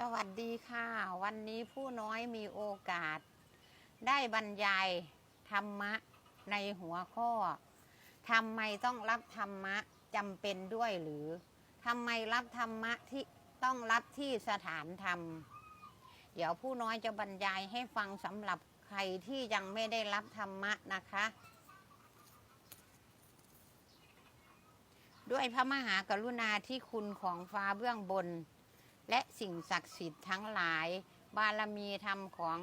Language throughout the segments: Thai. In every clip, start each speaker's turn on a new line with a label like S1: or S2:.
S1: สวัสดีค่ะ วันนี้ผู้น้อยมีโอกาส ได้บรรยายธรรมะในหัวข้อทำไมต้องรับธรรมะจำเป็นด้วยหรือทำไมรับธรรมะที่ต้องรับที่สถานธรรม เดี๋ยวผู้น้อยจะบรรยายให้ฟังสำหรับใครที่ยังไม่ได้รับธรรมะนะคะ ด้วยพระมหากรุณาที่คุณของฟ้าเบื้องบน และสิ่งศักดิ์สิทธิ์ทั้งหลาย บารมีธรรมของ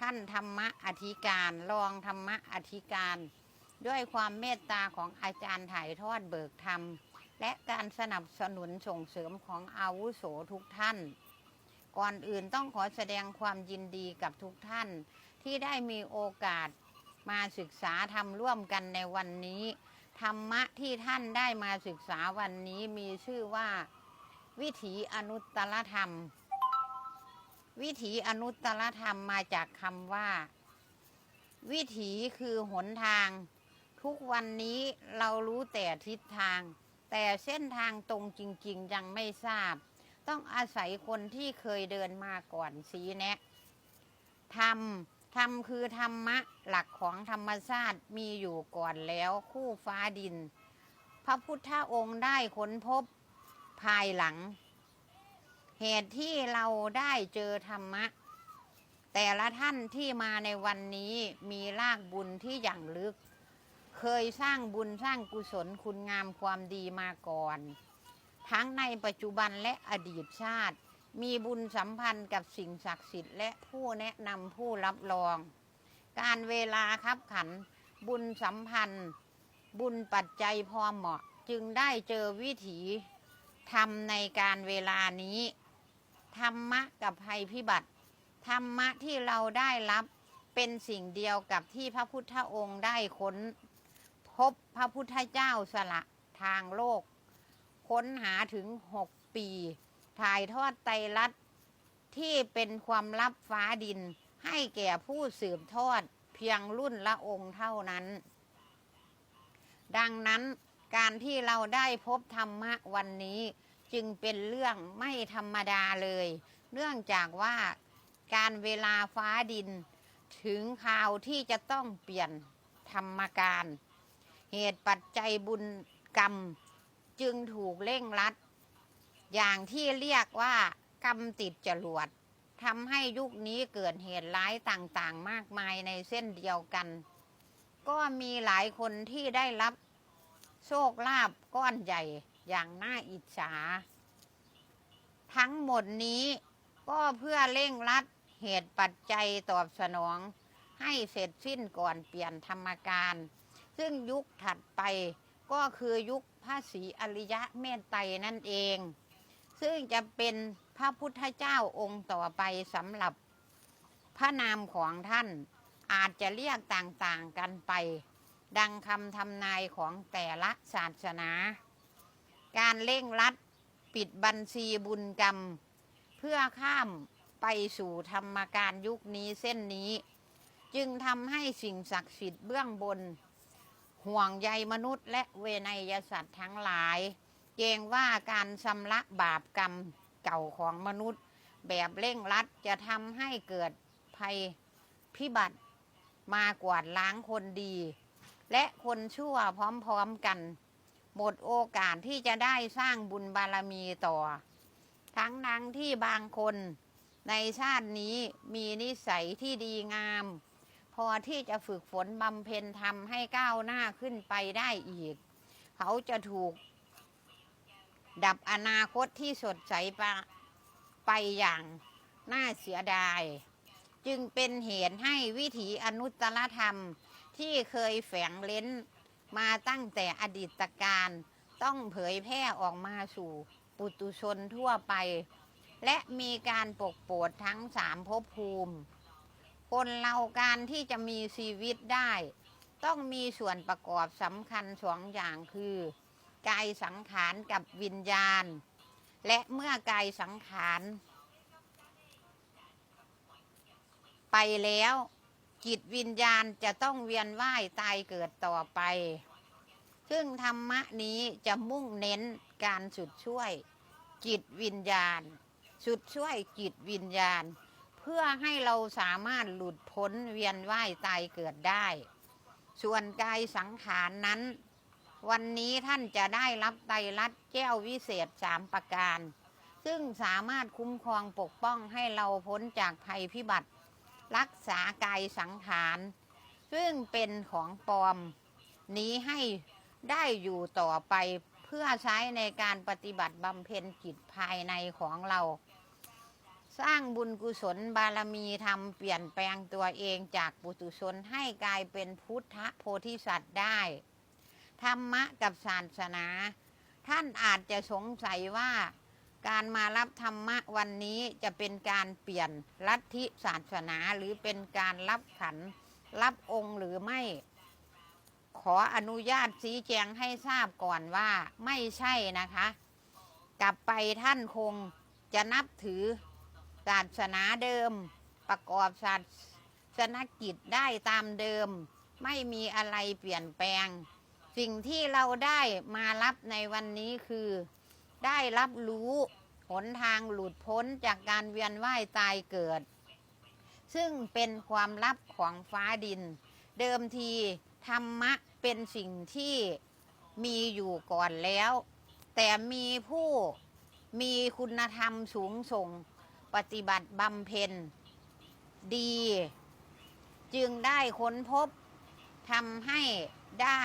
S1: ท่านธรรมะอธิการรองธรรมะอธิการ ด้วยความเมตตาของอาจารย์ถ่ายทอดเบิกธรรม และการสนับสนุนส่งเสริมของอาวุโสทุกท่าน ก่อนอื่นต้องขอแสดงความยินดีกับทุกท่าน ที่ได้มีโอกาสมาศึกษาธรรมร่วมกันในวันนี้ ธรรมะที่ท่านได้มาศึกษาวันนี้มีชื่อว่า วิถีอนุตตรธรรม วิถีอนุตตรธรรมมาจากคำว่า วิถีคือหนทาง ทุกวันนี้เรารู้แต่ทิศทาง แต่เส้นทางตรงจริง ๆ ยังไม่ทราบ ต้องอาศัยคนที่เคยเดินมาก่อนสีแนะธรรมธรรมคือธรรมะหลักของธรรมชาติมีอยู่ก่อนแล้วคู่ฟ้าดิน พระพุทธองค์ได้ค้นพบ ภายหลัง เหตุที่เราได้เจอธรรมะ แต่ละท่านที่มาในวันนี้มีรากบุญที่อย่างลึก เคยสร้างบุญสร้างกุศลคุณงามความดีมาก่อน ทั้งในปัจจุบันและอดีตชาติ มีบุญสัมพันธ์กับสิ่งศักดิ์สิทธิ์และผู้แนะนำผู้รับรอง การเวลาคับขันบุญสัมพันธ์ บุญปัจจัยพอเหมาะ จึงได้เจอวิถี ทำในการเวลานี้ ธรรมะกับภัยพิบัติ ธรรมะที่เราได้รับเป็นสิ่งเดียวกับที่พระพุทธองค์ได้ค้น พบพระพุทธเจ้าสละทางโลก ค้นหาถึงหกปี ถ่ายทอดไตรลัดที่เป็นความลับฟ้าดินให้แก่ผู้สืบทอดเพียงรุ่นละองค์เท่านั้น ดังนั้น การที่เราได้พบธรรมะวันนี้จึงเป็นเรื่องไม่ธรรมดาเลย เนื่องจากว่าการเวลาฟ้าดิน ถึงข่าวที่จะต้องเปลี่ยนธรรมการ เหตุปัจจัยบุญกรรมจึงถูกเร่งรัด อย่างที่เรียกว่ากรรมติดจรวดทำให้ยุคนี้เกิดเหตุร้ายต่างๆ มากมายในเส้นเดียวกัน ก็มีหลายคนที่ได้รับ โชคลาภก้อนใหญ่อย่างน่าอิจฉา ทั้งหมดนี้ก็เพื่อเร่งรัดเหตุปัจจัยตอบสนอง ให้เสร็จสิ้นก่อนเปลี่ยนธรรมการ ซึ่งยุคถัดไปก็คือยุคพระศรีอริยะเมตไตรนั่นเอง ซึ่งจะเป็นพระพุทธเจ้าองค์ต่อไปสำหรับพระนามของท่านอาจจะเรียกต่างๆกันไป ดังคำทำนายของแต่ละศาสนา การเร่งรัดปิดบัญชีบุญกรรม เพื่อข้ามไปสู่ธรรมการยุคนี้เส้นนี้ จึงทำให้สิ่งศักดิ์สิทธิ์เบื้องบน ห่วงใยมนุษย์และเวนยสัตว์ทั้งหลาย เกรงว่าการชำระบาปกรรมเก่าของมนุษย์ แบบเร่งรัดจะทำให้เกิดภัยพิบัติมากวาดล้างคนดี และคนชั่วพร้อมๆกัน หมดโอกาสที่จะได้สร้างบุญบารมีต่อ ทั้งนั้งที่บางคนในชาตินี้มีนิสัยที่ดีงาม พอที่จะฝึกฝนบำเพ็ญทำให้ก้าวหน้าขึ้นไปได้อีก เขาจะถูก ดับอนาคตที่สดใสไปไปอย่างน่าเสียดาย จึงเป็นเหตุให้วิถีอนุตตรธรรม ที่เคยแฝงเล้นมาตั้งแต่อดีตการ ต้องเผยแพร่ออกมาสู่ปุตุชนทั่วไป และมีการปกโปรดทั้งสามภพภูมิ คนเราการที่จะมีชีวิตได้ ต้องมีส่วนประกอบสำคัญสองอย่างคือกายสังขารกับวิญญาณ และเมื่อกายสังขาร ไปแล้ว จิตวิญญาณจะต้องเวียนว่ายตายเกิดต่อไป ซึ่งธรรมะนี้จะมุ่งเน้นการสุดช่วย จิตวิญญาณ สุดช่วยจิตวิญญาณ เพื่อให้เราสามารถหลุดพ้นเวียนว่ายตายเกิดได้ ส่วนกายสังขารนั้น วันนี้ท่านจะได้รับไตรลัดแก้ววิเศษสามประการ ซึ่งสามารถคุ้มครองปกป้องให้เราพ้นจากภัยพิบัติ รักษากายสังขารซึ่งเป็นของปลอมนี้ให้ได้อยู่ต่อไปเพื่อใช้ในการปฏิบัติบำเพ็ญจิตภายในของเรา สร้างบุญกุศลบารมีทำเปลี่ยนแปลงตัวเองจากปุถุชนให้กลายเป็นพุทธโพธิสัตว์ได้ ธรรมะกับศาสนา ท่านอาจจะสงสัยว่า การมารับธรรมะวันนี้จะเป็นการเปลี่ยนลัทธิศาสนาหรือเป็นการรับขัน รับองค์หรือไม่ ขออนุญาตชี้แจงให้ทราบก่อนว่าไม่ใช่นะคะ กลับไปท่านคงจะนับถือศาสนาเดิม ประกอบศาสนกิจได้ตามเดิม ไม่มีอะไรเปลี่ยนแปลง สิ่งที่เราได้มารับในวันนี้คือ ได้รับรู้หนทางหลุดพ้นจากการเวียนว่ายตายเกิด ซึ่งเป็นความลับของฟ้าดิน เดิมทีธรรมะเป็นสิ่งที่มีอยู่ก่อนแล้ว แต่มีผู้มีคุณธรรมสูงส่ง ปฏิบัติบำเพ็ญ ดี จึงได้ค้นพบทำให้ได้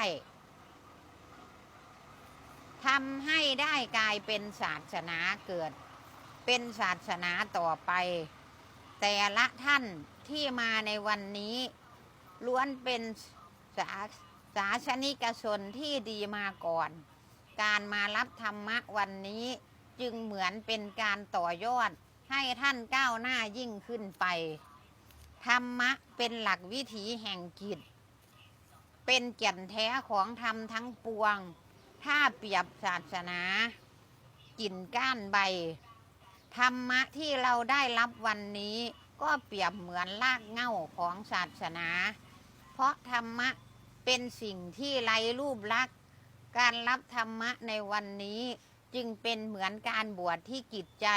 S1: ทำให้ได้กลายเป็นศาสนาเกิด เป็นศาสนาต่อไป แต่ละท่านที่มาในวันนี้ ล้วนเป็นสาสาสนิกชนที่ดีมาก่อน การมารับธรรมะวันนี้จึงเหมือนเป็นการต่อยอดให้ท่านก้าวหน้ายิ่งขึ้นไป ธรรมะเป็นหลักวิถีแห่งกิจ เป็นแก่นแท้ของธรรมทั้งปวง ถ้าเปรียบศาสนา กิ่นก้านใบ ธรรมะที่เราได้รับวันนี้ ก็เปรียบเหมือนรากเหง้าของศาสนา เพราะธรรมะเป็นสิ่งที่ไร้รูปลักษณ์การรับธรรมะในวันนี้จึงเป็นเหมือนการบวชที่กิจใจ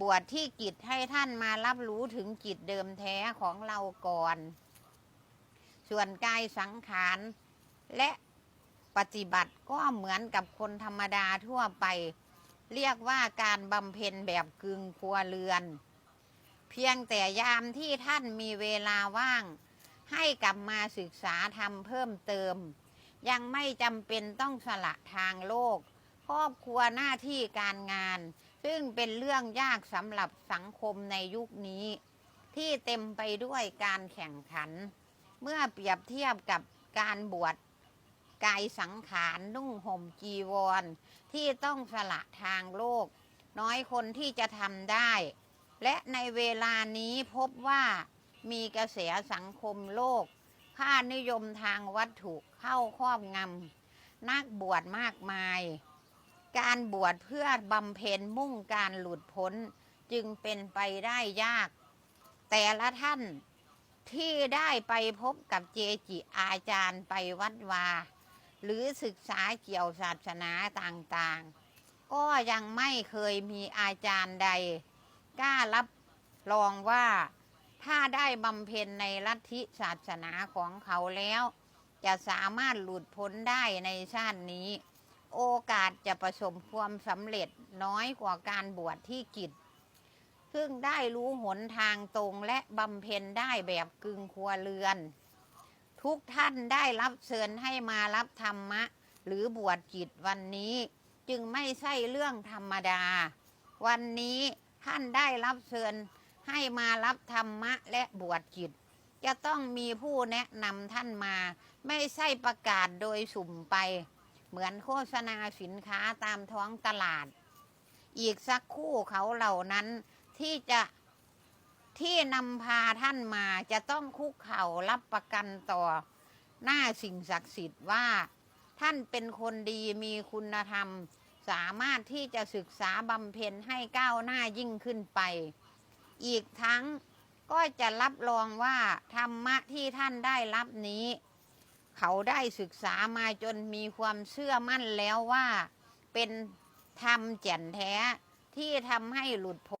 S1: บวชที่กิจให้ท่านมารับรู้ถึงกิจเดิมแท้ของเราก่อน ส่วนกายสังขารและ ปฏิบัติก็เหมือนกับคนธรรมดาทั่วไป เรียกว่าการบำเพ็ญแบบกึ่งครัวเรือน เพียงแต่ยามที่ท่านมีเวลาว่าง ให้กลับมาศึกษาทำเพิ่มเติม ยังไม่จำเป็นต้องสละทางโลก ครอบครัวหน้าที่การงาน ซึ่งเป็นเรื่องยากสำหรับสังคมในยุคนี้ ที่เต็มไปด้วยการแข่งขัน เมื่อเปรียบเทียบกับการบวช กายสังขารนุ่งห่มจีวร ที่ต้องสละทางโลก น้อยคนที่จะทำได้ และในเวลานี้พบว่ามีกระแสสังคมโลก ค่านิยมทางวัตถุเข้าครอบงำนักบวชมากมาย การบวชเพื่อบำเพ็ญมุ่งการหลุดพ้นจึงเป็นไปได้ยาก แต่ละท่านที่ได้ไปพบกับเจจิอาจารย์ไปวัดวา หรือศึกษาเกี่ยวศาสนาต่างๆ ก็ยังไม่เคยมีอาจารย์ใด กล้ารับรองว่าถ้าได้บำเพ็ญในลัทธิศาสนาของเขาแล้ว จะสามารถหลุดพ้นได้ในชาตินี้ โอกาสจะประสบความสำเร็จน้อยกว่าการบวชที่กิจซึ่งได้รู้หนทางตรงและบำเพ็ญได้แบบกึ่งครัวเรือน ทุกท่านได้รับเชิญให้มารับธรรมะ หรือบวชกิจวันนี้ จึงไม่ใช่เรื่องธรรมดา วันนี้ท่านได้รับเชิญให้มารับธรรมะและบวชกิจจะต้องมีผู้แนะนำท่านมา ไม่ใช่ประกาศโดยสุ่มไป เหมือนโฆษณาสินค้าตามท้องตลาด อีกสักคู่เขาเหล่านั้นที่จะ ที่นำพาท่านมาจะต้องคุกเข่ารับประกันต่อหน้าสิ่งศักดิ์สิทธิ์ว่า ท่านเป็นคนดีมีคุณธรรม สามารถที่จะศึกษาบำเพ็ญให้ก้าวหน้ายิ่งขึ้นไป อีกทั้งก็จะรับรองว่าธรรมะที่ท่านได้รับนี้ เขาได้ศึกษามาจนมีความเชื่อมั่นแล้วว่า เป็นธรรมแจ่นแท้ที่ทำให้หลุดพ้น